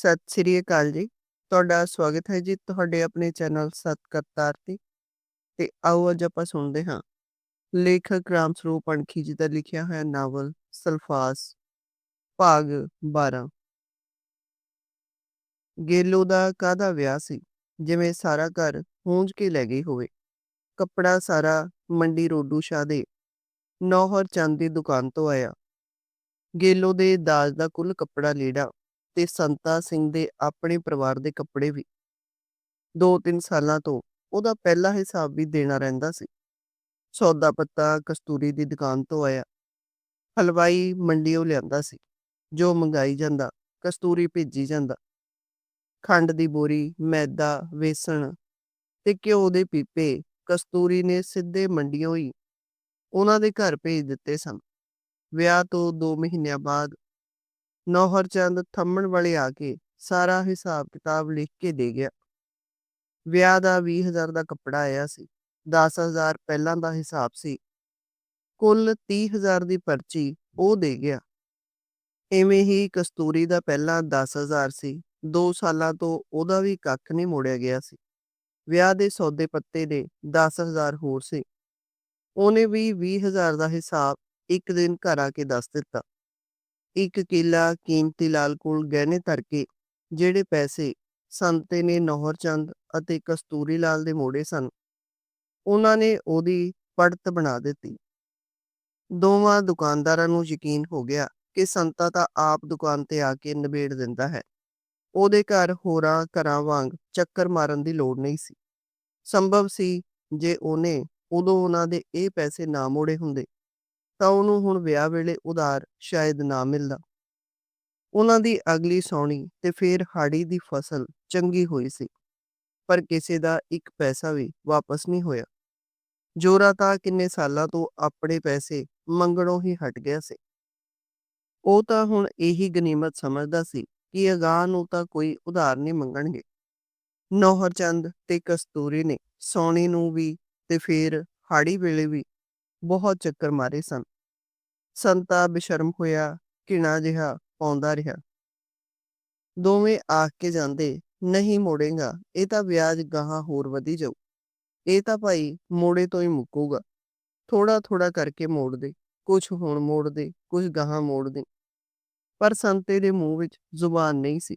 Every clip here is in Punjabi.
ਸਤਿ ਸ੍ਰੀ ਅਕਾਲ ਜੀ। ਤੁਹਾਡਾ ਸਵਾਗਤ ਹੈ ਜੀ ਤੁਹਾਡੇ ਆਪਣੇ ਚੈਨਲ ਸਤ ਕਰਤਾਰ ਤੇ। ਤੇ ਆਓ ਅੱਜ ਆਪਾਂ ਸੁਣਦੇ ਹਾਂ। ਲੇਖਕ ਰਾਮ ਸਰੂਪ ਅਣਖੀ ਜੀ ਦਾ ਲਿਖਿਆ ਹੋਇਆ ਨਾਵਲ ਸਲਫਾਸ, ਭਾਗ 12 ਗੇਲੋ ਦਾ ਕਾਹਦਾ ਵਿਆਹ ਸੀ? ਜਿਵੇਂ ਸਾਰਾ ਘਰ ਹੂੰਜ ਕੇ ਲੈ ਗਈ ਹੋਵੇ। ਕੱਪੜਾ ਸਾਰਾ ਮੰਡੀ ਰੋਡੂ ਸ਼ਾਹ ਦੇ। ਨੌਹਰ ਚੰਦ ਦੀ ਦੁਕਾਨ ਤੋਂ ਆਇਆ। ਗੇਲੋ ਦੇ ਦਾਜ ਦਾ ਕੁੱਲ ਕੱਪੜਾ ਲੀੜਾ। ਤੇ ਸੰਤਾ ਸਿੰਘ ਦੇ ਆਪਣੇ ਪਰਿਵਾਰ ਦੇ ਕੱਪੜੇ ਵੀ। 2-3 ਸਾਲਾਂ ਤੋਂ ਉਹਦਾ ਪਹਿਲਾ ਹਿਸਾਬ ਵੀ ਦੇਣਾ ਰਹਿੰਦਾ ਸੀ। ਸੌਦਾ ਪੱਤਾ ਕਸਤੂਰੀ ਦੀ ਦੁਕਾਨ ਤੋਂ ਆਇਆ। ਹਲਵਾਈ ਮੰਡੀੋਂ ਲਿਆਂਦਾ ਸੀ। ਜੋ ਮੰਗਾਈ ਜਾਂਦਾ, ਕਸਤੂਰੀ ਭੇਜੀ ਜਾਂਦਾ। ਖੰਡ ਦੀ ਬੋਰੀ, ਮੈਦਾ, ਵੇਸਣ ਤੇ ਘਿਓ ਦੇ ਪੀਪੇ ਕਸਤੂਰੀ ਨੇ ਸਿੱਧੇ ਮੰਡੀੋਂ ਹੀ ਉਹਨਾਂ ਦੇ ਘਰ ਭੇਜ ਦਿੱਤੇ ਸਨ। ਵਿਆਹ ਤੋਂ 2 ਮਹੀਨਿਆਂ ਬਾਅਦ ਨੌਹਰ ਚੰਦ ਥੰਮਣ ਵਾਲੇ ਆ ਕੇ ਸਾਰਾ ਹਿਸਾਬ ਕਿਤਾਬ ਲਿਖ ਕੇ ਦੇ ਗਿਆ। ਵਿਆਹ ਦਾ 20000 ਦਾ ਕੱਪੜਾ ਆਇਆ ਸੀ। 10000 ਪਹਿਲਾਂ ਦਾ ਹਿਸਾਬ ਸੀ। ਕੁੱਲ 30000 ਦੀ ਪਰਚੀ ਉਹ ਦੇ ਗਿਆ। ਐਵੇਂ ਹੀ ਕਸਤੂਰੀ ਦਾ ਪਹਿਲਾਂ 10000 ਸੀ। 2 ਸਾਲਾਂ ਤੋਂ ਉਹਦਾ ਵੀ ਕੱਖ ਨਹੀਂ ਮੋੜਿਆ ਗਿਆ ਸੀ। ਵਿਆਹ ਦੇ ਸੌਦੇ ਪੱਤੇ ਦੇ 10000 ਹੋਰ ਸੀ। ਉਹਨੇ ਵੀ 20000 ਦਾ ਹਿਸਾਬ ਇੱਕ ਦਿਨ ਘਰ ਆ ਕੇ ਦੱਸ ਦਿੱਤਾ। ਇੱਕ ਕਿਲਾ ਕੀਮਤੀ ਲਾਲ ਕੋਲ ਗਹਿਣੇ ਧਰ ਕੇ ਜਿਹੜੇ ਪੈਸੇ ਸੰਤੇ ਨੇ ਨੌਹਰ ਚੰਦ ਅਤੇ ਕਸਤੂਰੀ ਲਾਲ ਦੇ ਮੋੜੇ ਸਨ। ਉਹਨਾਂ ਨੇ ਉਹਦੀ ਪੜਤ ਬਣਾ ਦਿੱਤੀ। ਦੋਵਾਂ ਦੁਕਾਨਦਾਰਾਂ ਨੂੰ ਯਕੀਨ ਹੋ ਗਿਆ ਕਿ ਸੰਤਾ ਤਾਂ ਆਪ ਦੁਕਾਨ ਤੇ ਆ ਕੇ ਨਿਬੇੜ ਦਿੰਦਾ ਹੈ। ਉਹਦੇ ਘਰ ਹੋਰਾਂ ਘਰਾਂ ਵਾਂਗ ਚੱਕਰ ਮਾਰਨ ਦੀ ਲੋੜ ਨਹੀਂ ਸੀ। ਸੰਭਵ ਸੀ ਜੇ ਉਹਨੇ ਉਦੋਂ ਉਹਨਾਂ ਦੇ ਇਹ ਪੈਸੇ ਨਾ ਮੋੜੇ ਹੁੰਦੇ। ਤਾਂ ਉਹਨੂੰ ਹੁਣ ਵਿਆਹ ਵੇਲੇ ਉਧਾਰ ਸ਼ਾਇਦ ਨਾ ਮਿਲਦਾ। ਉਹਨਾਂ ਦੀ ਅਗਲੀ ਸੌਣੀ ਤੇ ਫੇਰ ਹਾੜੀ ਦੀ ਫਸਲ ਚੰਗੀ ਹੋਈ ਸੀ, ਪਰ ਕਿਸੇ ਦਾ ਇੱਕ ਪੈਸਾ ਵੀ ਵਾਪਸ ਨਹੀਂ ਹੋਇਆ। ਜੋਰਾ ਤਾਂ ਕਿੰਨੇ ਸਾਲਾਂ ਤੋਂ ਆਪਣੇ ਪੈਸੇ ਮੰਗਣੋਂ ਹੀ ਹਟ ਗਿਆ ਸੀ। ਉਹ ਤਾਂ ਹੁਣ ਇਹੀ ਗਨੀਮਤ ਸਮਝਦਾ ਸੀ ਕਿ ਅਗਾਹ ਨੂੰ ਤਾਂ ਕੋਈ ਉਧਾਰ ਨਹੀਂ ਮੰਗਣਗੇ। ਨੌਹਰ ਚੰਦ ਤੇ ਕਸਤੂਰੀ ਨੇ ਸੌਣੀ ਨੂੰ ਵੀ ਤੇ ਫੇਰ ਹਾੜੀ ਵੇਲੇ ਵੀ ਬਹੁਤ ਚੱਕਰ ਮਾਰੇ ਸਨ। ਸੰਤਾ ਬਿਸ਼ਰਮ ਹੋਇਆ ਕਿਣਾ ਜਿਹਾ ਪਾਉਂਦਾ ਰਿਹਾ। ਦੋਵੇਂ ਆਖ ਕੇ ਜਾਂਦੇ, ਨਹੀਂ ਮੋੜੇਗਾ, ਇਹ ਤਾਂ ਵਿਆਜ ਗਾਹਾਂ ਹੋਰ ਵਧੀ ਜਾਊ। ਇਹ ਤਾਂ ਭਾਈ ਮੋੜੇ ਤੋਂ ਹੀ ਮੁੱਕੂਗਾ। ਥੋੜਾ ਥੋੜਾ ਕਰਕੇ ਮੋੜ ਦੇ ਕੁਝ ਹੁਣ ਮੋੜ ਦੇ ਕੁਝ ਗਾਹਾਂ ਮੋੜ ਦੇ। ਪਰ ਸੰਤੇ ਦੇ ਮੂੰਹ ਵਿੱਚ ਜ਼ੁਬਾਨ ਨਹੀਂ ਸੀ।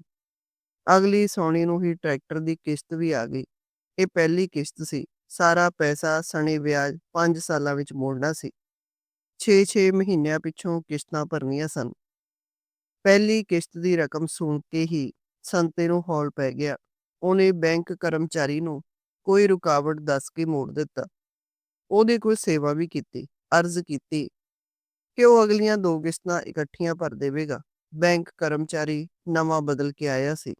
ਅਗਲੀ ਸੌਣੀ ਨੂੰ ਹੀ ਟਰੈਕਟਰ ਦੀ ਕਿਸ਼ਤ ਵੀ ਆ ਗਈ। ਇਹ ਪਹਿਲੀ ਕਿਸ਼ਤ ਸੀ। ਸਾਰਾ ਪੈਸਾ ਸਣੇ ਵਿਆਜ 5 ਸਾਲਾਂ ਵਿੱਚ ਮੋੜਨਾ ਸੀ। 6-6 ਮਹੀਨਿਆਂ ਪਿੱਛੋਂ ਕਿਸ਼ਤਾਂ ਭਰਨੀਆਂ ਸਨ। ਪਹਿਲੀ ਕਿਸ਼ਤ ਦੀ ਰਕਮ ਸੁਣ ਕੇ ਹੀ ਸੰਤੇ ਨੂੰ ਹੌਲ ਪੈ ਗਿਆ। ਉਹਨੇ ਬੈਂਕ ਕਰਮਚਾਰੀ ਨੂੰ ਕੋਈ ਰੁਕਾਵਟ ਦੱਸ ਕੇ ਮੋੜ ਦਿੱਤਾ। ਉਹਦੇ ਕੋਲ ਸੇਵਾ ਵੀ ਕੀਤੀ, ਅਰਜ਼ ਕੀਤੀ ਕਿ ਉਹ ਅਗਲੀਆਂ ਦੋ ਕਿਸ਼ਤਾਂ ਇਕੱਠੀਆਂ ਭਰ ਦੇਵੇਗਾ। ਬੈਂਕ ਕਰਮਚਾਰੀ ਨਵਾਂ ਬਦਲ ਕੇ ਆਇਆ ਸੀ।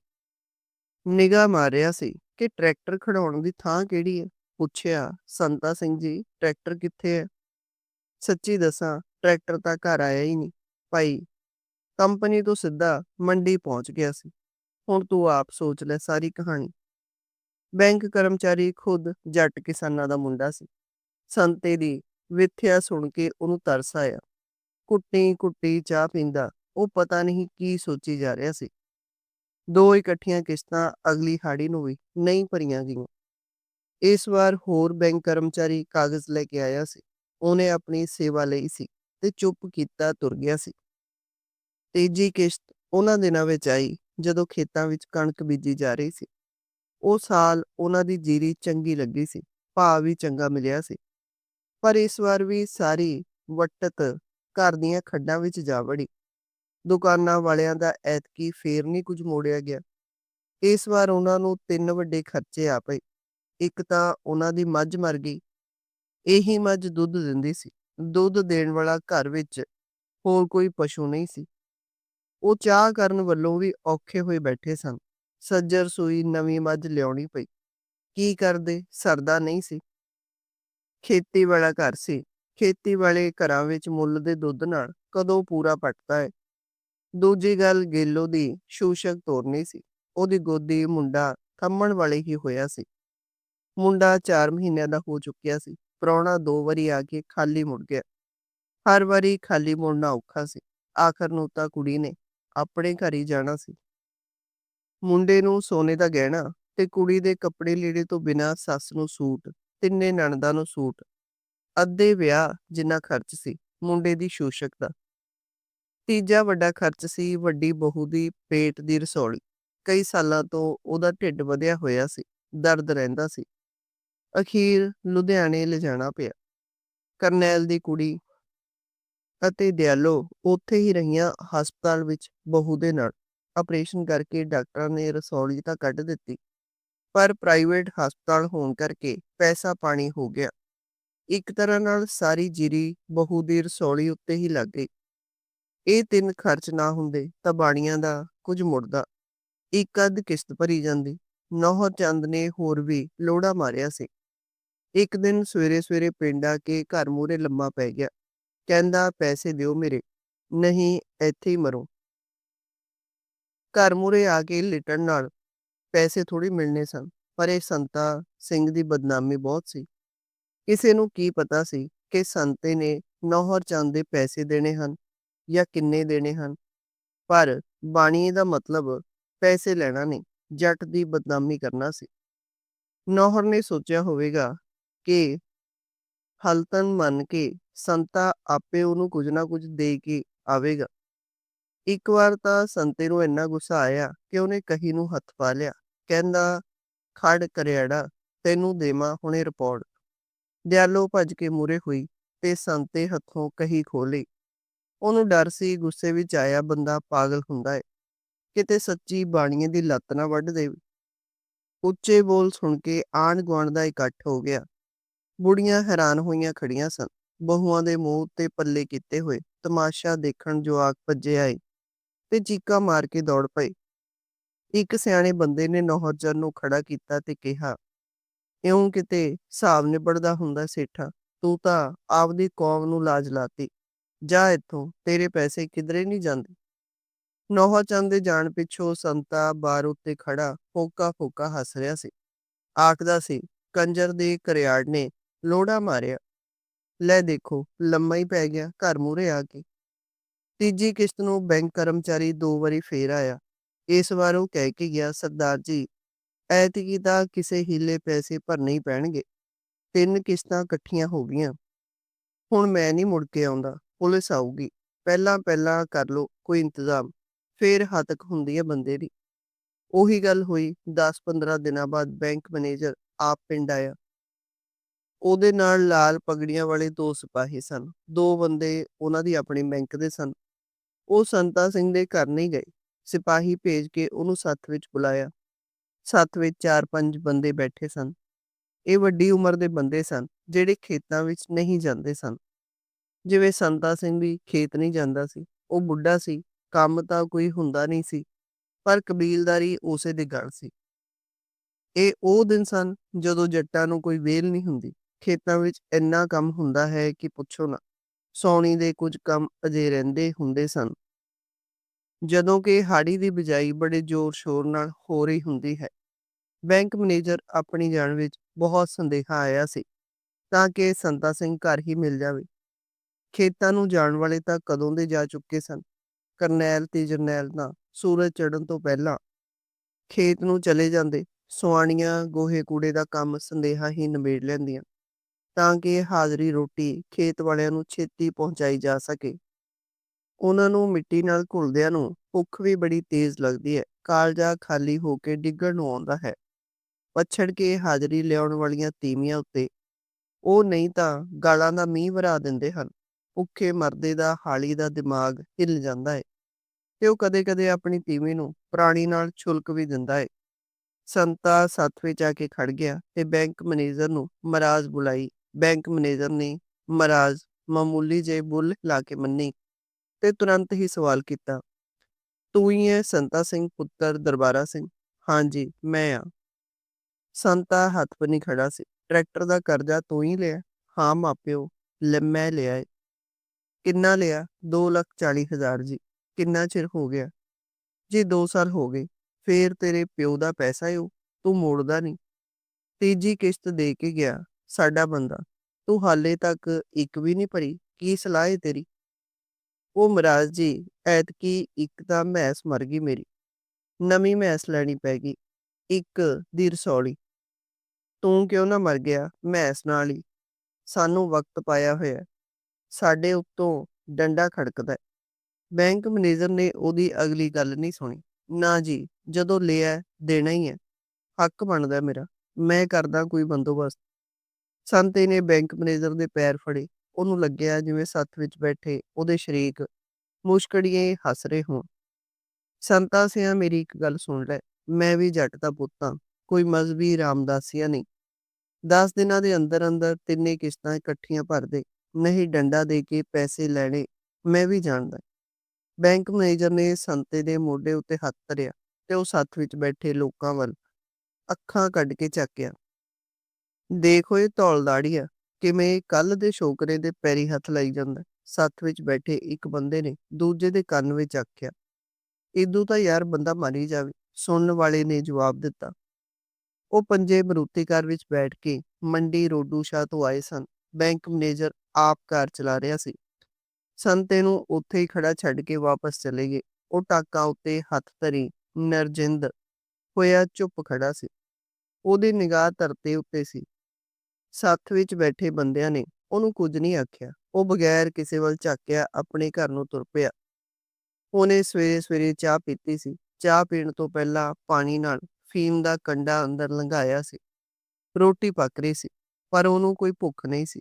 ਨਿਗਾਹ ਮਾਰਿਆ ਸੀ ਕਿ ਟਰੈਕਟਰ ਖੜਾਉਣ ਦੀ ਥਾਂ ਕਿਹੜੀ ਹੈ? ਪੁੱਛਿਆ, ਸੰਤਾ ਸਿੰਘ ਜੀ, ਟਰੈਕਟਰ ਕਿੱਥੇ ਹੈ? ਸੱਚੀ ਦੱਸਾਂ, ਟਰੈਕਟਰ ਤਾਂ ਘਰ ਆਇਆ ਹੀ ਨਹੀਂ। ਭਾਈ, ਕੰਪਨੀ ਤੋਂ ਸਿੱਧਾ ਮੰਡੀ ਪਹੁੰਚ ਗਿਆ ਸੀ। ਹੁਣ ਤੂੰ ਆਪ ਸੋਚ ਲੈ ਸਾਰੀ ਕਹਾਣੀ। ਬੈਂਕ ਕਰਮਚਾਰੀ ਖੁਦ ਜੱਟ ਕਿਸਾਨਾਂ ਦਾ ਮੁੰਡਾ ਸੀ। ਸੰਤੇ ਦੀ ਵਿਥਿਆ ਸੁਣ ਕੇ ਉਹਨੂੰ ਤਰਸ ਆਇਆ। ਕੁੱਟੀ ਕੁੱਟੀ ਚਾਹ ਪੀਂਦਾ, ਉਹ ਪਤਾ ਨਹੀਂ ਕੀ ਸੋਚੀ ਜਾ ਰਿਹਾ ਸੀ। ਦੋ ਇਕੱਠੀਆਂ ਕਿਸ਼ਤਾਂ ਅਗਲੀ ਹਾੜੀ ਨੂੰ ਵੀ ਨਹੀਂ ਭਰੀਆਂ ਗਈਆਂ। ਇਸ ਵਾਰ ਹੋਰ ਬੈਂਕ ਕਰਮਚਾਰੀ ਕਾਗਜ਼ ਲੈ ਕੇ ਆਇਆ ਸੀ। ਉਹਨੇ ਆਪਣੀ ਸੇਵਾ ਲਈ ਸੀ ਤੇ ਚੁੱਪ ਕੀਤਾ ਤੁਰ ਗਿਆ ਸੀ। ਤੀਜੀ ਕਿਸ਼ਤ ਉਹਨਾਂ ਦਿਨਾਂ ਵਿੱਚ ਆਈ ਜਦੋਂ ਖੇਤਾਂ ਵਿੱਚ ਕਣਕ ਬੀਜੀ ਜਾ ਰਹੀ ਸੀ। ਉਹ ਸਾਲ ਉਹਨਾਂ ਦੀ ਜੀਰੀ ਚੰਗੀ ਲੱਗੀ ਸੀ, ਭਾਅ ਵੀ ਚੰਗਾ ਮਿਲਿਆ ਸੀ। ਪਰ ਇਸ ਵਾਰ ਵੀ ਸਾਰੀ ਵਟਤ ਘਰ ਦੀਆਂ ਖੱਡਾਂ ਵਿੱਚ ਜਾ ਵੜੀ। ਦੁਕਾਨਾਂ ਵਾਲਿਆਂ ਦਾ ਐਤਕੀ ਫੇਰ ਨਹੀਂ ਕੁਝ ਮੋੜਿਆ ਗਿਆ। ਇਸ ਵਾਰ ਉਹਨਾਂ ਨੂੰ ਤਿੰਨ ਵੱਡੇ ਖਰਚੇ ਆ ਪਏ। ਇੱਕ ਤਾਂ ਉਹਨਾਂ ਦੀ ਮੱਝ ਮਰ ਗਈ। ਇਹੀ ਮੱਝ ਦੁੱਧ ਦਿੰਦੀ ਸੀ। ਦੁੱਧ ਦੇਣ ਵਾਲਾ ਘਰ ਵਿੱਚ ਹੋਰ ਕੋਈ ਪਸ਼ੂ ਨਹੀਂ ਸੀ। ਉਹ ਚਾਹ ਕਰਨ ਵੱਲੋਂ ਵੀ ਔਖੇ ਹੋਏ ਬੈਠੇ ਸਨ। ਸੱਜਰ ਸੂਈ ਨਵੀਂ ਮੱਝ ਲਿਆਉਣੀ ਪਈ। ਕੀ ਕਰਦੇ? ਸਰਦਾ ਨਹੀਂ ਸੀ। ਖੇਤੀ ਵਾਲਾ ਘਰ ਸੀ। ਖੇਤੀ ਵਾਲੇ ਘਰਾਂ ਵਿੱਚ ਮੁੱਲ ਦੇ ਦੁੱਧ ਨਾਲ ਕਦੋਂ ਪੂਰਾ ਪਟਦਾ ਹੈ ਦੂਜੀ ਗੱਲ, ਗੇਲੋ ਦੀ ਸ਼ੂਸ਼ਕ ਤੋਰਨੀ ਸੀ। ਉਹਦੀ ਗੋਦੀ ਮੁੰਡਾ ਥੰਮਣ ਵਾਲੇ ਹੀ ਹੋਇਆ ਸੀ। ਮੁੰਡਾ 4 ਮਹੀਨਿਆਂ ਦਾ ਹੋ ਚੁੱਕਿਆ ਸੀ। ਪ੍ਰਾਹੁਣਾ ਦੋ ਵਾਰੀ ਆ ਕੇ ਖਾਲੀ ਮੁੜ ਗਿਆ। ਹਰ ਵਾਰੀ ਖਾਲੀ ਮੁੜਨਾ ਔਖਾ ਸੀ। ਆਖਰ ਨੂੰ ਤਾਂ ਕੁੜੀ ਨੇ ਆਪਣੇ ਘਰ ਹੀ ਜਾਣਾ ਸੀ। ਮੁੰਡੇ ਨੂੰ ਸੋਨੇ ਦਾ ਗਹਿਣਾ ਤੇ ਕੁੜੀ ਦੇ ਕੱਪੜੇ ਲੀੜੇ ਤੋਂ ਬਿਨਾਂ ਸੱਸ ਨੂੰ ਸੂਟ, ਤਿੰਨੇ ਨਣਦਾਂ ਨੂੰ ਸੂਟ। ਅੱਧੇ ਵਿਆਹ ਜਿੰਨਾ ਖਰਚ ਸੀ, ਮੁੰਡੇ ਦੀ ਸ਼ੂਸ਼ਕ ਦਾ। ਤੀਜਾ ਵੱਡਾ ਖਰਚ ਸੀ ਵੱਡੀ ਬਹੂ ਦੀ ਪੇਟ ਦੀ ਰਸੌਲੀ। ਕਈ ਸਾਲਾਂ ਤੋਂ ਉਹਦਾ ਢਿੱਡ ਵਧਿਆ ਹੋਇਆ ਸੀ, ਦਰਦ ਰਹਿੰਦਾ ਸੀ। ਅਖੀਰ ਲੁਧਿਆਣੇ ਲਿਜਾਣਾ ਪਿਆ। ਕਰਨੈਲ ਦੀ ਕੁੜੀ ਅਤੇ ਦਿਆਲੋ ਉੱਥੇ ਹੀ ਰਹੀਆਂ ਹਸਪਤਾਲ ਵਿੱਚ ਬਹੂ ਦੇ ਨਾਲ। ਆਪਰੇਸ਼ਨ ਕਰਕੇ ਡਾਕਟਰਾਂ ਨੇ ਰਸੌਲੀ ਤਾਂ ਕੱਢ ਦਿੱਤੀ, ਪਰ ਪ੍ਰਾਈਵੇਟ ਹਸਪਤਾਲ ਹੋਣ ਕਰਕੇ ਪੈਸਾ ਪਾਣੀ ਹੋ ਗਿਆ। ਇੱਕ ਤਰ੍ਹਾਂ ਨਾਲ ਸਾਰੀ ਜਿਰੀ ਬਹੂ ਦੀ ਰਸੌਲੀ ਉੱਤੇ ਹੀ ਲੱਗ ਗਈ। ਇਹ ਤਿੰਨ ਖਰਚ ਨਾ ਹੁੰਦੇ ਤਾਂ ਬਾਣੀਆਂ ਦਾ ਕੁਝ ਮੁੜਦਾ। ਇੱਕ ਅੱਧ ਕਿਸ਼ਤ ਭਰੀ ਜਾਂਦੀ। ਨੌਹਰ ਚੰਦ ਨੇ ਹੋਰ ਵੀ ਲੋੜਾ ਮਾਰਿਆ ਸੀ। ਇੱਕ ਦਿਨ ਸਵੇਰੇ ਸਵੇਰੇ ਪਿੰਡ ਆ ਕੇ ਘਰ ਮੂਰੇ ਲੰਮਾ ਪੈ ਗਿਆ। ਕਹਿੰਦਾ, ਪੈਸੇ ਦਿਓ ਮੇਰੇ, ਨਹੀਂ ਇੱਥੇ ਹੀ ਮਰੋ। ਘਰ ਮੂਰੇ ਆ ਕੇ ਲਿਟਣ ਨਾਲ ਪੈਸੇ ਥੋੜੀ ਮਿਲਨੇ ਸਨ, ਪਰ ਇਹ ਸੰਤਾ ਸਿੰਘ ਦੀ ਬਦਨਾਮੀ ਬਹੁਤ ਸੀ। ਕਿਸੇ ਨੂੰ ਕੀ ਪਤਾ ਸੀ ਕਿ ਸੰਤੇ ਨੇ ਨੌਹਰ ਚੰਦ ਦੇ ਪੈਸੇ ਦੇਣੇ ਹਨ ਜਾਂ ਕਿੰਨੇ ਦੇਣੇ ਹਨ, ਪਰ ਬਾਣੀ ਦਾ ਮਤਲਬ ਪੈਸੇ ਲੈਣਾ ਨਹੀਂ, ਜੱਟ ਦੀ ਬਦਨਾਮੀ ਕਰਨਾ ਸੀ। ਨੌਹਰ ਨੇ ਸੋਚਿਆ ਹੋਵੇਗਾ ਕਿ ਹਲਤਨ ਮੰਨ ਕੇ ਸੰਤਾ ਆਪੇ ਉਹਨੂੰ ਕੁਝ ਨਾ ਕੁਝ ਦੇ ਕੇ ਆਵੇਗਾ। ਇੱਕ ਵਾਰ ਤਾਂ ਸੰਤੇ ਨੂੰ ਇੰਨਾ ਗੁੱਸਾ ਆਇਆ ਕਿ ਉਹਨੇ ਕਹੀ ਨੂੰ ਹੱਥ ਪਾ ਲਿਆ, ਕਹਿੰਦਾ, ਖੜ ਕਰਿਆੜਾ, ਤੈਨੂੰ ਦੇਵਾਂ ਹੁਣੇ ਰਿਪੋਰਟ। ਦਿਆਲੋ ਭੱਜ ਕੇ ਮੂਰੇ ਹੋਈ ਤੇ ਸੰਤੇ ਹੱਥੋਂ ਕਹੀ ਖੋਲੀ ਉਹਨੂੰ ਡਰ ਸੀ, ਗੁੱਸੇ ਵਿੱਚ ਆਇਆ ਬੰਦਾ ਪਾਗਲ ਹੁੰਦਾ ਹੈ ਕਿਤੇ ਸੱਚੀ ਬਾਣੀਏ ਦੀ ਲੱਤ ਨਾ ਵੱਢ ਦੇਵੇ। ਉੱਚੇ ਬੋਲ ਸੁਣ ਕੇ ਆਣ ਗੁਆਂਢ ਦਾ ਇਕੱਠ ਹੋ ਗਿਆ। ਬੁੜੀਆਂ ਹੈਰਾਨ ਹੋਈਆਂ ਖੜੀਆਂ ਸਨ। ਬਹੂਆਂ ਦੇ ਮੂੰਹ ਉੱਤੇ ਪੱਲੇ ਕੀਤੇ ਹੋਏ ਤਮਾਸ਼ਾ ਦੇਖਣ ਜਵਾਕ ਭੱਜੇ ਆਏ ਤੇ ਚੀਕਾ ਮਾਰ ਕੇ ਦੌੜ ਪਏ। ਇੱਕ ਸਿਆਣੇ ਬੰਦੇ ਨੇ ਨੌਹਰਜਨ ਨੂੰ ਖੜਾ ਕੀਤਾ ਤੇ ਕਿਹਾ, ਇਉਂ ਕਿਤੇ ਹਿਸਾਬ ਨਿਬੜਦਾ ਹੁੰਦਾ ਸੇਠਾ, ਤੂੰ ਤਾਂ ਆਪਦੀ ਕੌਮ ਨੂੰ ਲਾਜ ਲਾਤੀ। ਜਾ ਇੱਥੋਂ, ਤੇਰੇ ਪੈਸੇ ਕਿਧਰੇ ਨਹੀਂ ਜਾਂਦੇ? ਨੌਹਾ ਚੰਦ ਦੇ ਜਾਣ ਪਿੱਛੋਂ ਸੰਤਾ ਬਾਰ ਉੱਤੇ ਖੜਾ ਫੋਕਾ ਫੋਕਾ ਹੱਸ ਰਿਹਾ ਸੀ। ਆਖਦਾ ਸੀ, ਕੰਜਰ ਦੇ ਕਰਿਆੜ ਨੇ ਲੋੜਾ ਮਾਰਿਆ। ਲੈ ਦੇਖੋ, ਲੰਮਾ ਹੀ ਪੈ ਗਿਆ, ਘਰ ਮੂਰੇ ਆ ਕੇ। ਤੀਜੀ ਕਿਸ਼ਤ ਨੂੰ ਬੈਂਕ ਕਰਮਚਾਰੀ ਦੋ ਵਾਰੀ ਫੇਰ ਆਇਆ। ਇਸ ਵਾਰ ਉਹ ਕਹਿ ਕੇ ਗਿਆ, ਸਰਦਾਰ ਜੀ, ਐਤਕੀ ਤਾਂ ਕਿਸੇ ਹੀਲੇ ਪੈਸੇ ਭਰਨੇ ਹੀ ਪੈਣਗੇ। ਤਿੰਨ ਕਿਸ਼ਤਾਂ ਇਕੱਠੀਆਂ ਹੋ ਗਈਆਂ। ਹੁਣ ਮੈਂ ਨਹੀਂ ਮੁੜ ਕੇ ਆਉਂਦਾ। ਪੁਲਿਸ ਆਊਗੀ। ਪਹਿਲਾਂ ਪਹਿਲਾਂ ਕਰ ਲੋ ਕੋਈ ਇੰਤਜ਼ਾਮ। ਫੇਰ ਹੱਤਕ ਹੁੰਦੀ ਹੈ ਬੰਦੇ ਦੀ। ਉਹੀ ਗੱਲ ਹੋਈ। 10-15 ਦਿਨਾਂ ਬਾਅਦ ਬੈਂਕ ਮੈਨੇਜਰ ਆਪ ਪਿੰਡ ਆਇਆ। ਉਹਦੇ ਨਾਲ ਲਾਲ ਪਗੜੀਆਂ ਵਾਲੇ ਦੋ ਸਿਪਾਹੀ ਸਨ। ਦੋ ਬੰਦੇ ਉਹਨਾਂ ਦੀ ਆਪਣੀ ਬੈਂਕ ਦੇ ਸਨ। ਉਹ ਸੰਤਾ ਸਿੰਘ ਦੇ ਘਰ ਨਹੀਂ ਗਏ। ਸਿਪਾਹੀ ਭੇਜ ਕੇ ਉਹਨੂੰ ਸੱਥ ਵਿੱਚ ਬੁਲਾਇਆ। ਸੱਥ ਵਿੱਚ ਚਾਰ ਪੰਜ ਬੰਦੇ ਬੈਠੇ ਸਨ। ਇਹ ਵੱਡੀ ਉਮਰ ਦੇ ਬੰਦੇ ਸਨ, ਜਿਹੜੇ ਖੇਤਾਂ ਵਿੱਚ ਨਹੀਂ ਜਾਂਦੇ ਸਨ। ਜਿਵੇਂ ਸੰਤਾ ਸਿੰਘ ਵੀ ਖੇਤ ਨਹੀਂ ਜਾਂਦਾ ਸੀ, ਉਹ ਬੁੱਢਾ ਸੀ, ਕੰਮ ਤਾਂ ਕੋਈ ਹੁੰਦਾ ਨਹੀਂ ਸੀ, ਪਰ ਕਬੀਲਦਾਰੀ ਉਸੇ ਦੇ ਗਲ ਸੀ। ਇਹ ਉਹ ਦਿਨ ਸਨ ਜਦੋਂ ਜੱਟਾਂ ਨੂੰ ਕੋਈ ਵੇਲ ਨਹੀਂ ਹੁੰਦੀ। ਖੇਤਾਂ ਵਿੱਚ ਇੰਨਾ ਕੰਮ ਹੁੰਦਾ ਹੈ ਕਿ ਪੁੱਛੋ ਨਾ, ਸੌਣੀ ਦੇ ਕੁਝ ਕੰਮ ਅਜੇ ਰਹਿੰਦੇ ਹੁੰਦੇ ਸਨ। ਜਦੋਂ ਕਿ ਹਾੜੀ ਦੀ ਬਿਜਾਈ ਬੜੇ ਜ਼ੋਰ-ਸ਼ੋਰ ਨਾਲ ਹੋ ਰਹੀ ਹੁੰਦੀ ਹੈ। ਬੈਂਕ ਮੈਨੇਜਰ ਆਪਣੀ ਜਾਣ ਵਿੱਚ ਬਹੁਤ ਸੰਦੇਹਾ ਆਇਆ ਸੀ ਤਾਂ ਕਿ ਸੰਤਾ ਸਿੰਘ ਘਰ ਹੀ ਮਿਲ ਜਾਵੇ। ਖੇਤਾਂ ਨੂੰ ਜਾਣ ਵਾਲੇ ਤਾਂ ਕਦੋਂ ਦੇ ਜਾ ਚੁੱਕੇ ਸਨ? ਕਰਨੈਲ ਤੇ ਜਰਨੈਲ ਤਾਂ ਸੂਰਜ ਚੜ੍ਹਨ ਤੋਂ ਪਹਿਲਾਂ ਖੇਤ ਨੂੰ ਚਲੇ ਜਾਂਦੇ ਸੁਆਣੀਆਂ ਗੋਹੇ ਕੂੜੇ ਦਾ ਕੰਮ ਸੰਦੇਹਾ ਹੀ ਨਿਬੇੜ ਲੈਂਦੀਆਂ। ਤਾਂ ਕਿ ਹਾਜ਼ਰੀ ਰੋਟੀ ਖੇਤ ਵਾਲਿਆਂ ਨੂੰ ਛੇਤੀ ਪਹੁੰਚਾਈ ਜਾ ਸਕੇ। ਉਹਨਾਂ ਨੂੰ ਮਿੱਟੀ ਨਾਲ ਘੁਲਦਿਆਂ ਨੂੰ ਭੁੱਖ ਵੀ ਬੜੀ ਤੇਜ਼ ਲੱਗਦੀ ਹੈ। ਕਾਲਜਾ ਖਾਲੀ ਹੋ ਕੇ ਡਿੱਗਣ ਨੂੰ ਆਉਂਦਾ ਹੈ। ਪਛੜ ਕੇ ਹਾਜ਼ਰੀ ਲਿਆਉਣ ਵਾਲੀਆਂ ਤੀਵੀਆਂ ਉੱਤੇ ਉਹ ਨਹੀਂ ਤਾਂ ਗਾਲਾਂ ਦਾ ਮੀਂਹ ਵਰਾ ਦਿੰਦੇ ਹਨ। ਭੁੱਖੇ ਮਰਦੇ ਦਾ, ਹਾਲੀ ਦਾ ਦਿਮਾਗ ਹਿੱਲ ਜਾਂਦਾ ਹੈ ਤੇ ਉਹ ਕਦੇ-ਕਦੇ ਆਪਣੀ ਤੀਵੀ ਨੂੰ ਪ੍ਰਾਣੀ ਨਾਲ ਛੁਲਕ ਵੀ ਦਿੰਦਾ ਹੈ। ਸੰਤਾ ਸੱਥ ਵਿੱਚ ਆ ਕੇ ਖੜ ਗਿਆ ਤੇ ਬੈਂਕ ਮੈਨੇਜਰ ਨੂੰ ਮਰਾਜ਼ ਬੁਲਾਈ। ਬੈਂਕ ਮੈਨੇਜਰ ਨੇ ਮਹਾਰਾਜ ਮਾਮੂਲੀ ਜਿਹੇ ਬੁੱਲ ਲਾ ਕੇ ਮੰਨੀ ਤੇ ਤੁਰੰਤ ਹੀ ਸਵਾਲ ਕੀਤਾ, ਤੂੰ ਹੀ ਹੈ ਸੰਤਾ ਸਿੰਘ ਪੁੱਤਰ ਦਰਬਾਰਾ ਸਿੰਘ? ਹਾਂਜੀ, ਮੈਂ ਆ। ਸੰਤਾ ਹੱਥ ਬਣੀ ਖੜਾ ਸੀ। ਟਰੈਕਟਰ ਦਾ ਕਰਜ਼ਾ ਤੂੰ ਹੀ ਲਿਆ? ਹਾਂ ਮਾਪਿਓ, ਲੈ, ਮੈਂ ਲਿਆ ਏ। ਕਿੰਨਾ ਲਿਆ? 240000 ਜੀ। ਕਿੰਨਾ ਚਿਰ ਹੋ ਗਿਆ? ਜੀ 2 ਸਾਲ ਹੋ ਗਏ। ਫੇਰ ਤੇਰੇ ਪਿਓ ਦਾ ਪੈਸਾ ਏ ਤੂੰ ਮੋੜਦਾ ਨਹੀਂ। ਤੀਜੀ ਕਿਸ਼ਤ ਦੇ ਕੇ ਗਿਆ। ਸਾਡਾ ਬੰਦਾ ਤੂੰ ਹਾਲੇ ਤੱਕ ਇੱਕ ਵੀ ਨਹੀਂ ਭਰੀ ਕੀ ਸਲਾਹ ਏ ਤੇਰੀ ਉਹ ਮਹਾਰਾਜ ਜੀ ਐਤਕੀ ਇੱਕ ਤਾਂ ਮੈਸ ਮਰ ਗਈ ਮੇਰੀ ਨਵੀਂ ਮੈਸ ਲੈਣੀ ਪੈ ਗਈ। ਇੱਕ ਦੀ ਰਸੌਲੀ। ਤੂੰ ਕਿਉਂ ਨਾ ਮਰ ਗਿਆ ਮੈਸ ਨਾਲ ਹੀ। ਸਾਨੂੰ ਵਕਤ ਪਾਇਆ ਹੋਇਆ। ਸਾਡੇ ਉੱਤੋਂ ਡੰਡਾ ਖੜਕਦਾ। ਬੈਂਕ ਮੈਨੇਜਰ ਨੇ ਉਹਦੀ ਅਗਲੀ ਗੱਲ ਨਹੀਂ ਸੁਣੀ। ਨਾ ਜੀ, ਜਦੋਂ ਲਿਆ ਦੇਣਾ ਹੀ ਹੈ। ਹੱਕ ਬਣਦਾ ਮੇਰਾ। ਮੈਂ ਕਰਦਾ ਕੋਈ ਬੰਦੋਬਸਤ। ਸੰਤੇ ਨੇ ਬੈਂਕ ਮੈਨੇਜਰ ਦੇ ਪੈਰ ਫੜੇ। ਉਹਨੂੰ ਲੱਗਿਆ ਜਿਵੇਂ ਸੱਥ ਵਿੱਚ ਬੈਠੇ ਉਹਦੇ ਸ਼ਰੀਕ ਮੁਸ਼ਕੜੀਏ ਹੱਸ ਰਹੇ ਹੋਣ। ਸੰਤਾ ਸਿਆ ਮੇਰੀ ਇੱਕ ਗੱਲ ਸੁਣ ਲੈ। ਮੈਂ ਵੀ ਜੱਟ ਦਾ ਪੁੱਤ ਹਾਂ। ਕੋਈ ਮਜ਼੍ਹਬੀ ਰਾਮਦਾਸੀਆ ਨਹੀਂ। 10 ਦਿਨਾਂ ਦੇ ਅੰਦਰ ਅੰਦਰ ਤਿੰਨੇ ਕਿਸ਼ਤਾਂ ਇਕੱਠੀਆਂ ਭਰ ਦੇ। ਨਹੀਂ ਡੰਡਾ ਦੇ ਕੇ ਪੈਸੇ ਲੈਣੇ, ਮੈਂ ਵੀ ਜਾਣਦਾ। ਬੈਂਕ ਮੈਨੇਜਰ ਨੇ ਸੰਤੇ ਦੇ ਮੋਢੇ ਉੱਤੇ ਹੱਥ ਧਰਿਆ ਤੇ ਉਹ ਸੱਥ ਵਿੱਚ ਬੈਠੇ ਲੋਕਾਂ ਵੱਲ ਅੱਖਾਂ ਕੱਢ ਕੇ ਚੱਕਿਆ ਦੇਖ ਓਏ ਧੌਲ ਦਾੜੀਆ, ਕਿਵੇਂ ਕੱਲ ਦੇ ਛੋਕਰੇ ਦੇ ਪੈਰੀ ਹੱਥ ਲਾਈ ਜਾਂਦਾ। ਸੱਥ ਵਿੱਚ ਬੈਠੇ ਇੱਕ ਬੰਦੇ ਨੇ ਦੂਜੇ ਦੇ ਕੰਨ ਵਿੱਚ ਆਖਿਆ। ਇਦੂ ਤਾਂ ਯਾਰ ਬੰਦਾ ਮਰ ਹੀ ਜਾਵੇ। ਸੁਣਨ ਵਾਲੇ ਨੇ ਜਵਾਬ ਦਿੱਤਾ। ਉਹ ਪੰਜੇ ਮਰੂਤੀ ਕਾਰ ਵਿੱਚ ਬੈਠ ਕੇ ਮੰਡੀ ਰੋਡੂ ਸ਼ਾਹ ਤੋਂ ਆਏ ਸਨ। ਬੈਂਕ ਮੈਨੇਜਰ ਆਪ ਕਾਰ ਚਲਾ ਰਿਹਾ ਸੀ। ਸੰਤੇ ਨੂੰ ਉੱਥੇ ਹੀ ਖੜਾ ਛੱਡ ਕੇ ਵਾਪਸ ਚਲੇ ਗਏ। ਉਹ ਟਾਕਾ ਉੱਤੇ ਹੱਥ ਧਰੀ ਨਰਜਿੰਦ ਹੋਇਆ ਚੁੱਪ ਖੜਾ ਸੀ। ਉਹਦੀ ਨਿਗਾਹ ਧਰਤੀ ਉੱਤੇ ਸੀ। ਸੱਥ ਵਿੱਚ ਬੈਠੇ ਬੰਦਿਆਂ ਨੇ ਉਹਨੂੰ ਕੁਝ ਨਹੀਂ ਆਖਿਆ। ਉਹ ਬਗੈਰ ਕਿਸੇ ਵੱਲ ਝਾਕਿਆ ਆਪਣੇ ਘਰ ਨੂੰ ਤੁਰ ਪਿਆ। ਉਹਨੇ ਸਵੇਰੇ ਸਵੇਰੇ ਚਾਹ ਪੀਤੀ ਸੀ। ਚਾਹ ਪੀਣ ਤੋਂ ਪਹਿਲਾਂ ਪਾਣੀ ਨਾਲ ਫੀਮ ਦਾ ਕੰਡਾ ਅੰਦਰ ਲੰਘਾਇਆ ਸੀ। ਰੋਟੀ ਪੱਕ ਰਹੀ ਸੀ, ਪਰ ਉਹਨੂੰ ਕੋਈ ਭੁੱਖ ਨਹੀਂ ਸੀ।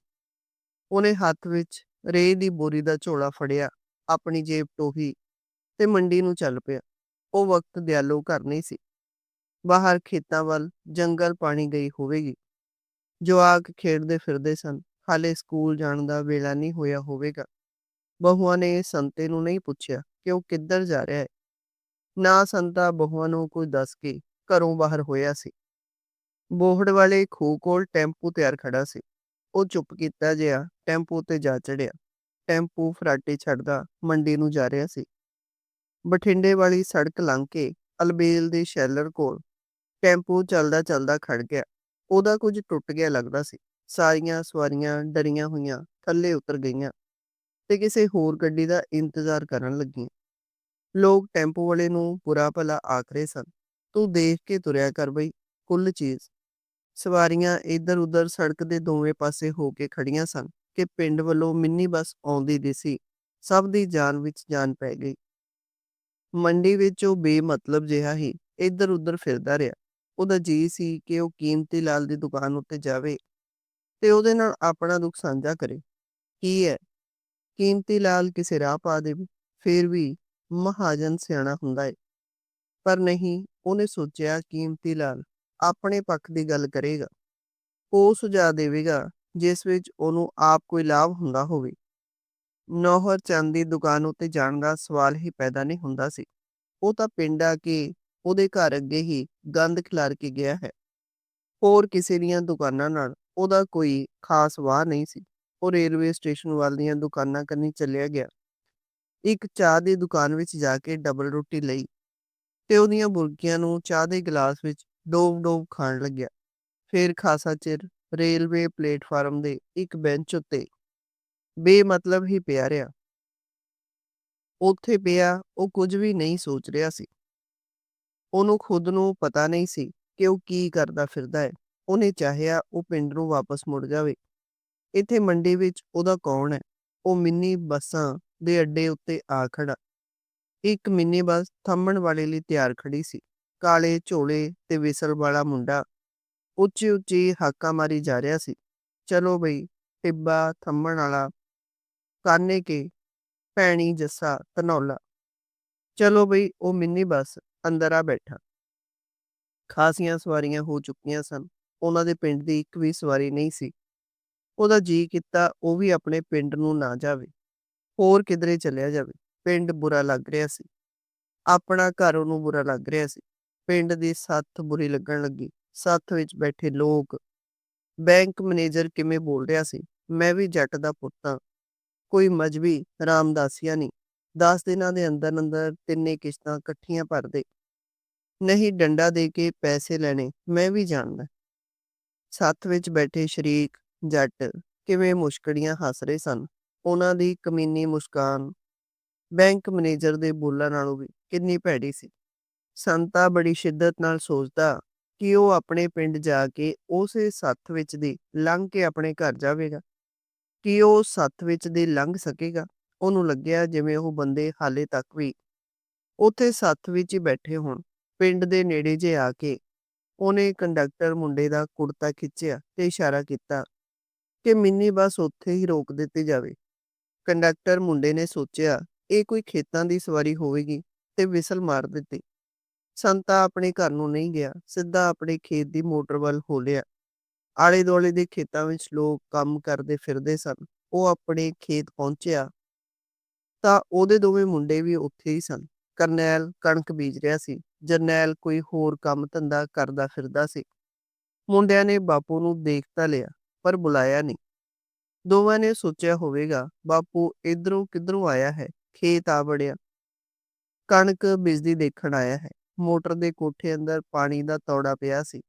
ਉਹਨੇ ਹੱਥ ਵਿੱਚ ਰੇਹ ਦੀ ਬੋਰੀ ਦਾ ਝੋਲਾ ਫੜਿਆ, ਆਪਣੀ ਜੇਬ ਟੋਹੀ ਤੇ ਮੰਡੀ ਨੂੰ ਚੱਲ ਪਿਆ। ਉਹ ਵਕਤ ਦਿਆਲੋ ਘਰ ਨਹੀਂ ਸੀ। ਬਾਹਰ ਖੇਤਾਂ ਵੱਲ ਜੰਗਲ ਪਾਣੀ ਗਈ ਹੋਵੇਗੀ। ਜਵਾਕ ਖੇਡਦੇ ਫਿਰਦੇ ਸਨ। ਹਾਲੇ ਸਕੂਲ ਜਾਣ ਦਾ ਵੇਲਾ ਨਹੀਂ ਹੋਇਆ ਹੋਵੇਗਾ। ਬਹੂਆਂ ਨੇ ਸੰਤੇ ਨੂੰ ਨਹੀਂ ਪੁੱਛਿਆ ਕਿ ਉਹ ਕਿੱਧਰ ਜਾ ਰਿਹਾ ਹੈ। ਨਾ ਸੰਤਾ ਬਹੂਆਂ ਨੂੰ ਕੁਝ ਦੱਸ ਕੇ ਘਰੋਂ ਬਾਹਰ ਹੋਇਆ ਸੀ। ਬੋਹੜ ਵਾਲੇ ਖੂਹ ਕੋਲ ਟੈਂਪੂ ਤਿਆਰ ਖੜਾ ਸੀ। ਉਹ ਚੁੱਪ ਕੀਤਾ ਜਿਹਾ ਟੈਂਪੂ ਤੇ ਜਾ ਚੜਿਆ। ਟੈਂਪੂ ਫਰਾਟੇ ਛੱਡਦਾ ਮੰਡੀ ਨੂੰ ਜਾ ਰਿਹਾ ਸੀ। ਬਠਿੰਡੇ ਵਾਲੀ ਸੜਕ ਲੰਘ ਕੇ ਅਲਬੇਲ ਦੇ ਸ਼ੈਲਰ ਕੋਲ ਟੈਂਪੂ ਚੱਲਦਾ ਚੱਲਦਾ ਖੜ ਗਿਆ। ਉਹਦਾ ਕੁਝ ਟੁੱਟ ਗਿਆ ਲੱਗਦਾ ਸੀ। ਸਾਰੀਆਂ ਸਵਾਰੀਆਂ ਡਰੀਆਂ ਹੋਈਆਂ ਥੱਲੇ ਉਤਰ ਗਈਆਂ ਤੇ ਕਿਸੇ ਹੋਰ ਗੱਡੀ ਦਾ ਇੰਤਜ਼ਾਰ ਕਰਨ ਲੱਗੀਆਂ। ਲੋਕ ਟੈਂਪੋ ਵਾਲੇ ਨੂੰ ਬੁਰਾ ਭਲਾ ਆਖ ਰਹੇ ਸਨ। ਤੂੰ ਦੇਖ ਕੇ ਤੁਰਿਆ ਕਰ ਬਈ, ਕੁੱਲ ਚੀਜ਼। ਸਵਾਰੀਆਂ ਇੱਧਰ ਉੱਧਰ ਸੜਕ ਦੇ ਦੋਵੇਂ ਪਾਸੇ ਹੋ ਕੇ ਖੜੀਆਂ ਸਨ ਕਿ ਪਿੰਡ ਵੱਲੋਂ ਮਿੰਨੀ ਬੱਸ ਆਉਂਦੀ ਦਿਸੀ। ਸਭ ਦੀ ਜਾਨ ਵਿੱਚ ਜਾਨ ਪੈ ਗਈ। ਮੰਡੀ ਵਿੱਚ ਉਹ ਬੇਮਤਲਬ ਜਿਹਾ ਹੀ ਇੱਧਰ ਉੱਧਰ ਫਿਰਦਾ ਰਿਹਾ। ਉਹਦਾ ਜੀ ਸੀ ਕਿ ਉਹ ਕੀਮਤੀ ਲਾਲ ਦੀ ਦੁਕਾਨ ਉੱਤੇ ਜਾਵੇ ਤੇ ਉਹਦੇ ਨਾਲ ਆਪਣਾ ਦੁੱਖ ਸਾਂਝਾ ਕਰੇ। ਕੀ ਹੈ, ਕੀਮਤੀ ਲਾਲ ਕਿਸੇ ਰਾਹ ਪਾ ਦੇਵੇ। ਫਿਰ ਵੀ ਮਹਾਜਨ ਸਿਆਣਾ ਹੁੰਦਾ ਹੈ ਪਰ ਨਹੀਂ, ਉਹਨੇ ਸੋਚਿਆ ਕੀਮਤੀ ਲਾਲ ਆਪਣੇ ਪੱਖ ਦੀ ਗੱਲ ਕਰੇਗਾ। ਉਹ ਸੁਝਾਅ ਦੇਵੇਗਾ ਜਿਸ ਵਿੱਚ ਉਹਨੂੰ ਆਪ ਕੋਈ ਲਾਭ ਹੁੰਦਾ ਹੋਵੇ। ਨੌਹਰ ਚੰਦ ਦੀ ਦੁਕਾਨ ਉੱਤੇ ਜਾਣ ਦਾ ਸਵਾਲ ਹੀ ਪੈਦਾ ਨਹੀਂ ਹੁੰਦਾ ਸੀ। ਉਹ ਤਾਂ ਪਿੰਡ ਆ ਕੇ ਉਹਦੇ ਘਰ ਅੱਗੇ ਹੀ ਗੰਦ ਖਿਲਾਰ ਕੇ ਗਿਆ ਹੈ। ਹੋਰ ਕਿਸੇ ਦੀਆਂ ਦੁਕਾਨਾਂ ਨਾਲ ਉਹਦਾ ਕੋਈ ਖਾਸ ਵਾਹ ਨਹੀਂ ਸੀ। ਉਹ ਰੇਲਵੇ ਸਟੇਸ਼ਨ ਵੱਲ ਦੀਆਂ ਦੁਕਾਨਾਂ ਕੰਨੀ ਚੱਲਿਆ ਗਿਆ। ਇੱਕ ਚਾਹ ਦੀ ਦੁਕਾਨ ਵਿੱਚ ਜਾ ਕੇ ਡਬਲ ਰੋਟੀ ਲਈ ਤੇ ਉਹਦੀਆਂ ਬੁਰਕੀਆਂ ਨੂੰ ਚਾਹ ਦੇ ਗਲਾਸ ਵਿੱਚ ਡੋਬ ਡੋਬ ਖਾਣ ਲੱਗਿਆ। ਫਿਰ ਖਾਸਾ ਚਿਰ ਰੇਲਵੇ ਪਲੇਟਫਾਰਮ ਦੇ ਇੱਕ ਬੈਂਚ ਉੱਤੇ ਬੇਮਤਲਬ ਹੀ ਪਿਆ ਰਿਹਾ। ਉੱਥੇ ਪਿਆ ਉਹ ਕੁਝ ਵੀ ਨਹੀਂ ਸੋਚ ਰਿਹਾ ਸੀ। ਉਹਨੂੰ ਖੁਦ ਨੂੰ ਪਤਾ ਨਹੀਂ ਸੀ ਕਿ ਉਹ ਕੀ ਕਰਦਾ ਫਿਰਦਾ ਹੈ। ਉਹਨੇ ਚਾਹਿਆ ਉਹ ਪਿੰਡ ਨੂੰ ਵਾਪਸ ਮੁੜ ਜਾਵੇ। ਇੱਥੇ ਮੰਡੀ ਵਿੱਚ ਉਹਦਾ ਕੌਣ ਹੈ? ਉਹ ਮਿੰਨੀ ਬੱਸਾਂ ਦੇ ਅੱਡੇ ਉੱਤੇ ਆ ਖੜਾ। ਇੱਕ ਮਿੰਨੀ ਬੱਸ ਥੰਮਣ ਵਾਲੇ ਲਈ ਤਿਆਰ ਖੜੀ ਸੀ। ਕਾਲੇ ਝੋਲੇ ਤੇ ਵਿਸਲ ਵਾਲਾ ਮੁੰਡਾ ਉੱਚੀ ਉੱਚੀ ਹਾਕਾ ਮਾਰੀ ਜਾ ਰਿਹਾ ਸੀ। ਚਲੋ ਬਈ, ਟਿੱਬਾ ਥੰਮਣ ਵਾਲਾ, ਕਾਨੇ ਕੇ, ਭੈਣੀ ਜੱਸਾ ਧਨੌਲਾ। ਚਲੋ ਬਈ ਉਹ ਮਿੰਨੀ ਬੱਸ ਅੰਦਰ ਆ ਬੈਠਾ। ਖਾਸੀਆਂ ਸਵਾਰੀਆਂ ਹੋ ਚੁੱਕੀਆਂ ਸਨ। ਉਹਨਾਂ ਦੇ ਪਿੰਡ ਦੀ ਇੱਕ ਵੀ ਸਵਾਰੀ ਨਹੀਂ ਸੀ। ਉਹਦਾ ਜੀ ਕੀਤਾ ਉਹ ਵੀ ਆਪਣੇ ਪਿੰਡ ਨੂੰ ਨਾ ਜਾਵੇ। ਹੋਰ ਕਿਧਰੇ ਚੱਲਿਆ ਜਾਵੇ। ਪਿੰਡ ਬੁਰਾ ਲੱਗ ਰਿਹਾ ਸੀ। ਆਪਣਾ ਘਰ ਉਹਨੂੰ ਬੁਰਾ ਲੱਗ ਰਿਹਾ ਸੀ। ਪਿੰਡ ਦੀ ਸੱਥ ਬੁਰੀ ਲੱਗਣ ਲੱਗੀ। ਸੱਥ ਵਿੱਚ ਬੈਠੇ ਲੋਕ। ਬੈਂਕ ਮੈਨੇਜਰ ਕਿਵੇਂ ਬੋਲ ਰਿਹਾ ਸੀ। ਮੈਂ ਵੀ ਜੱਟ ਦਾ ਪੁੱਤ ਹਾਂ। ਕੋਈ ਮਜ਼ਬੀ, ਰਾਮਦਾਸੀਆ ਨਹੀਂ। 10 ਦਿਨਾਂ ਦੇ ਅੰਦਰ ਅੰਦਰ ਤਿੰਨੇ ਕਿਸ਼ਤਾਂ ਇਕੱਠੀਆਂ ਭਰ ਦੇ। ਨਹੀਂ ਡੰਡਾ ਦੇ ਕੇ ਪੈਸੇ ਲੈਣੇ, ਮੈਂ ਵੀ ਜਾਣਦਾ। ਸੱਥ ਵਿੱਚ ਬੈਠੇ ਸ਼ਰੀਕ, ਜੱਟ ਕਿਵੇਂ ਮੁਸ਼ਕੜੀਆਂ ਹੱਸ ਰਹੇ ਸਨ। ਉਹਨਾਂ ਦੀ ਕਮੀਨੀ ਮੁਸਕਾਨ ਬੈਂਕ ਮੈਨੇਜਰ ਦੇ ਬੋਲਾਂ ਨਾਲੋਂ ਵੀ ਕਿੰਨੀ ਭੈੜੀ ਸੀ। ਸੰਤਾ ਬੜੀ ਸ਼ਿੱਦਤ ਨਾਲ ਸੋਚਦਾ ਕਿ ਉਹ ਆਪਣੇ ਪਿੰਡ ਜਾ ਕੇ ਉਸੇ ਸੱਥ ਵਿੱਚ ਦੀ ਲੰਘ ਕੇ ਆਪਣੇ ਘਰ ਜਾਵੇਗਾ ਕਿ ਉਹ ਸੱਥ ਵਿੱਚ ਦੀ ਲੰਘ ਸਕੇਗਾ ਉਹਨੂੰ ਲੱਗਿਆ ਜਿਵੇਂ ਉਹ ਬੰਦੇ ਹਾਲੇ ਤੱਕ ਵੀ ਉੱਥੇ ਸੱਥ ਵਿੱਚ ਹੀ ਬੈਠੇ ਹੋਣ, ਪਿੰਡ ਦੇ ਨੇੜੇ ਜੇ ਆ ਕੇ। ਉਹਨੇ ਕੰਡਕਟਰ ਮੁੰਡੇ ਦਾ ਕੁੜਤਾ ਖਿੱਚਿਆ ਤੇ ਇਸ਼ਾਰਾ ਕੀਤਾ ਕਿ ਮਿੰਨੀ ਬੱਸ ਉੱਥੇ ਹੀ ਰੋਕ ਦਿੱਤੀ ਜਾਵੇ। ਕੰਡਕਟਰ ਮੁੰਡੇ ਨੇ ਸੋਚਿਆ, ਇਹ ਕੋਈ ਖੇਤਾਂ ਦੀ ਸਵਾਰੀ ਹੋਵੇਗੀ ਤੇ ਵਿਸਲ ਮਾਰ ਦਿੱਤੀ। ਸੰਤਾ ਆਪਣੇ ਘਰ ਨੂੰ ਨਹੀਂ ਗਿਆ, ਸਿੱਧਾ ਆਪਣੇ ਖੇਤ ਦੀ ਮੋਟਰ ਵੱਲ ਹੋ ਲਿਆ ਆਲੇ ਦੁਆਲੇ ਦੇ ਖੇਤਾਂ ਵਿੱਚ ਲੋਕ ਕੰਮ ਕਰਦੇ ਫਿਰਦੇ ਸਨ। ਉਹ ਆਪਣੇ ਖੇਤ ਪਹੁੰਚਿਆ ਤਾਂ ਉਹਦੇ ਦੋਵੇਂ ਮੁੰਡੇ ਵੀ ਉੱਥੇ ਹੀ ਸਨ। ਕਰਨੈਲ ਕਣਕ ਬੀਜ ਰਿਹਾ ਸੀ। ਜਰਨੈਲ ਕੋਈ ਹੋਰ ਕੰਮ ਧੰਦਾ ਕਰਦਾ ਫਿਰਦਾ ਸੀ। ਮੁੰਡਿਆਂ ਨੇ ਬਾਪੂ ਨੂੰ ਦੇਖ ਤਾਂ ਲਿਆ, ਪਰ ਬੁਲਾਇਆ ਨਹੀਂ। ਦੋਵਾਂ ਨੇ ਸੋਚਿਆ ਹੋਵੇਗਾ, ਬਾਪੂ ਇਧਰੋਂ ਕਿਧਰੋਂ ਆਇਆ ਹੈ? ਖੇਤ ਆ ਵੜਿਆ। ਕਣਕ ਬੀਜਦੀ ਦੇਖਣ ਆਇਆ ਹੈ। ਮੋਟਰ ਦੇ ਕੋਠੇ ਅੰਦਰ ਪਾਣੀ ਦਾ ਤੌੜਾ ਪਿਆ ਸੀ।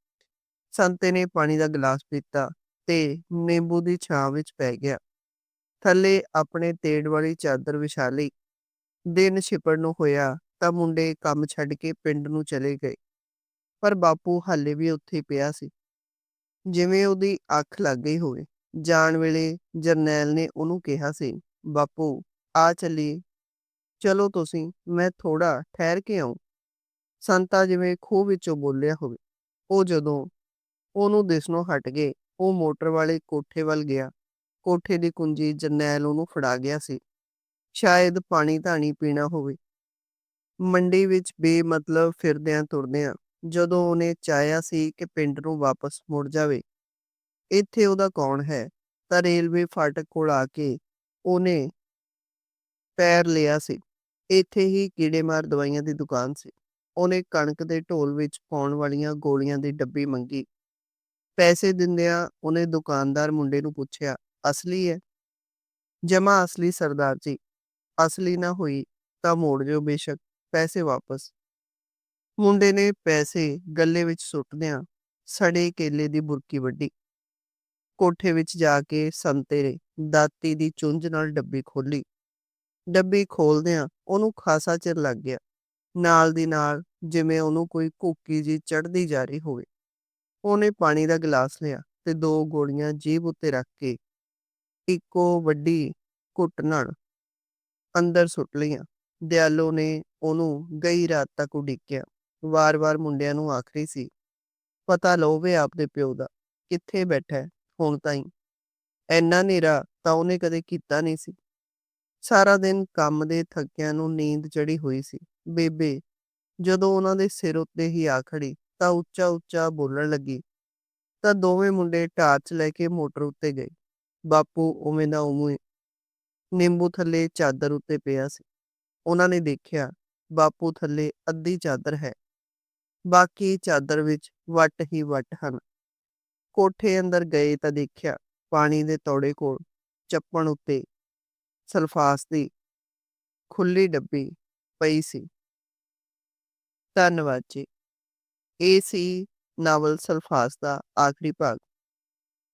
ਸੰਤੇ ਨੇ ਪਾਣੀ ਦਾ ਗਲਾਸ ਪੀਤਾ ਤੇ ਨਿੰਬੂ ਦੀ ਛਾਂ ਵਿੱਚ ਪੈ ਗਿਆ। ਥੱਲੇ ਆਪਣੇ ਤੇੜ ਵਾਲੀ ਚਾਦਰ ਵਿਛਾ ਲਈ ਦਿਨ ਛਿਪਣ ਨੂੰ ਹੋਇਆ ਤਾਂ ਮੁੰਡੇ ਕੰਮ ਛੱਡ ਕੇ ਪਿੰਡ ਨੂੰ ਚਲੇ ਗਏ। ਪਰ ਬਾਪੂ ਹਾਲੇ ਵੀ ਉੱਥੇ ਪਿਆ ਸੀ। ਜਿਵੇਂ ਉਹਦੀ ਅੱਖ ਲੱਗ ਗਈ ਹੋਵੇ। ਜਾਣ ਵੇਲੇ ਜਰਨੈਲ ਨੇ ਉਹਨੂੰ ਕਿਹਾ ਸੀ, ਬਾਪੂ, ਆ ਚੱਲੀਏ। ਚਲੋ ਤੁਸੀਂ, ਮੈਂ ਥੋੜਾ ਠਹਿਰ ਕੇ ਆਉਂ ਸੰਤਾ ਜਿਵੇਂ ਖੂਹ ਵਿੱਚੋਂ ਬੋਲਿਆ ਹੋਵੇ। ਉਹ ਜਦੋਂ ਉਹਨੂੰ ਦਿਸਣੋਂ ਹਟ ਗਏ, ਉਹ ਮੋਟਰ ਵਾਲੇ ਕੋਠੇ ਵੱਲ ਗਿਆ। ਕੋਠੇ ਦੀ ਕੁੰਜੀ ਜਰਨੈਲ ਉਹਨੂੰ ਫੜਾ ਗਿਆ ਸੀ। ਸ਼ਾਇਦ ਪਾਣੀ ਧਾਣੀ ਪੀਣਾ ਹੋਵੇ। ਮੰਡੀ ਵਿੱਚ ਬੇਮਤਲਬ ਫਿਰਦਿਆਂ ਤੁਰਦਿਆਂ ਜਦੋਂ ਉਹਨੇ ਚਾਹਿਆ ਸੀ ਕਿ ਪਿੰਡ ਨੂੰ ਵਾਪਸ ਮੁੜ ਜਾਵੇ, ਇੱਥੇ ਉਹਦਾ ਕੌਣ ਹੈ? ਤਾਂ ਰੇਲਵੇ ਫਾਟਕ ਕੋਲ ਆ ਕੇ ਉਹਨੇ ਪੈਰ ਲਿਆ ਸੀ। ਇੱਥੇ ਹੀ ਕੀੜੇਮਾਰ ਦਵਾਈਆਂ ਦੀ ਦੁਕਾਨ ਸੀ। ਉਹਨੇ ਕਣਕ ਦੇ ਢੋਲ ਵਿੱਚ ਪਾਉਣ ਵਾਲੀਆਂ ਗੋਲੀਆਂ ਦੀ ਡੱਬੀ ਮੰਗੀ। ਪੈਸੇ ਦਿੰਦਿਆਂ ਉਹਨੇ ਦੁਕਾਨਦਾਰ ਮੁੰਡੇ ਨੂੰ ਪੁੱਛਿਆ ਅਸਲੀ ਹੈ ਜਮਾ ਅਸਲੀ ਸਰਦਾਰ ਜੀ, ਅਸਲੀ ਨਾ ਹੋਈ ਤਾਂ ਮੋੜ ਜੋ ਬੇਸ਼ੱਕ, ਪੈਸੇ ਵਾਪਸ। ਮੁੰਡੇ ਨੇ ਪੈਸੇ ਗੱਲੇ ਵਿੱਚ ਸੁੱਟਦਿਆਂ ਸੜੇ ਕੇਲੇ ਦੀ ਬੁਰਕੀ ਵੱਢੀ। ਕੋਠੇ ਵਿੱਚ ਜਾ ਕੇ ਸੰਤੇ ਦਾਤੀ ਦੀ ਚੁੰਝ ਨਾਲ ਡੱਬੀ ਖੋਲੀ ਡੱਬੀ ਖੋਲਦਿਆਂ ਉਹਨੂੰ ਖਾਸਾ ਚਿਰ ਲੱਗ ਗਿਆ। ਨਾਲ ਦੀ ਨਾਲ ਜਿਵੇਂ ਉਹਨੂੰ ਕੋਈ ਘੂਕੀ ਜੀ ਚੜਦੀ ਜਾ ਰਹੀ ਹੋਵੇ। ਉਹਨੇ ਪਾਣੀ ਦਾ ਗਲਾਸ ਲਿਆ ਤੇ ਦੋ ਗੋਲੀਆਂ ਜੀਭ ਉੱਤੇ ਰੱਖ ਕੇ ਇੱਕੋ ਵੱਡੀ ਘੁੱਟ ਨਾਲ ਅੰਦਰ ਸੁੱਟ ਲਈਆਂ। ਦਿਆਲੋ ਨੇ ਉਹਨੂੰ ਗਈ ਰਾਤ ਤੱਕ ਉਡੀਕਿਆ। ਵਾਰ-ਵਾਰ ਮੁੰਡਿਆਂ ਨੂੰ ਆਖਰੀ ਸੀ, ਪਤਾ ਲਓਵੇ ਆਪਦੇ ਪਿਓ ਦਾ, ਕਿੱਥੇ ਬੈਠਾ ਹੈ? ਹੁਣ ਤਾਈਂ। ਐਨਾ ਨੇਰਾ ਤਾਂ ਉਹਨੇ ਕਦੇ ਕੀਤਾ ਨਹੀਂ ਸੀ। ਸਾਰਾ ਦਿਨ ਕੰਮ ਦੇ ਥੱਕਿਆਂ ਨੂੰ ਨੀਂਦ ਚੜੀ ਹੋਈ ਸੀ। ਬੇਬੇ, ਜਦੋਂ ਉਹਨਾਂ ਦੇ ਸਿਰ ਉੱਤੇ ਹੀ ਆ ਖੜੀ ਤਾਂ ਉੱਚਾ ਉੱਚਾ ਬੋਲਣ ਲੱਗੀ ਤਾਂ ਦੋਵੇਂ ਮੁੰਡੇ ਟਾਰਚ ਲੈ ਕੇ ਮੋਟਰ ਉੱਤੇ ਗਏ। ਬਾਪੂ ਉਵੇਂ ਦਾ ਉਵੇਂ ਨਿੰਬੂ ਥੱਲੇ ਚਾਦਰ ਉੱਤੇ ਪਿਆ ਸੀ। ਉਹਨਾਂ ਨੇ ਦੇਖਿਆ, ਬਾਪੂ ਥੱਲੇ ਅੱਧੀ ਚਾਦਰ ਹੈ। ਬਾਕੀ ਚਾਦਰ ਵਿੱਚ ਵੱਟ ਹੀ ਵੱਟ ਹਨ। ਕੋਠੇ ਅੰਦਰ ਗਏ ਤਾਂ ਦੇਖਿਆ, ਪਾਣੀ ਦੇ ਤੌੜੇ ਕੋਲ ਚੱਪਣ ਉੱਤੇ ਸਲਫਾਸ ਦੀ ਖੁੱਲੀ ਡੱਬੀ ਪਈ ਸੀ। ਧੰਨਵਾਦ ਜੀ। ਇਹ ਸੀ ਨਾਵਲ ਸਲਫਾਸ ਦਾ ਆਖਰੀ ਭਾਗ।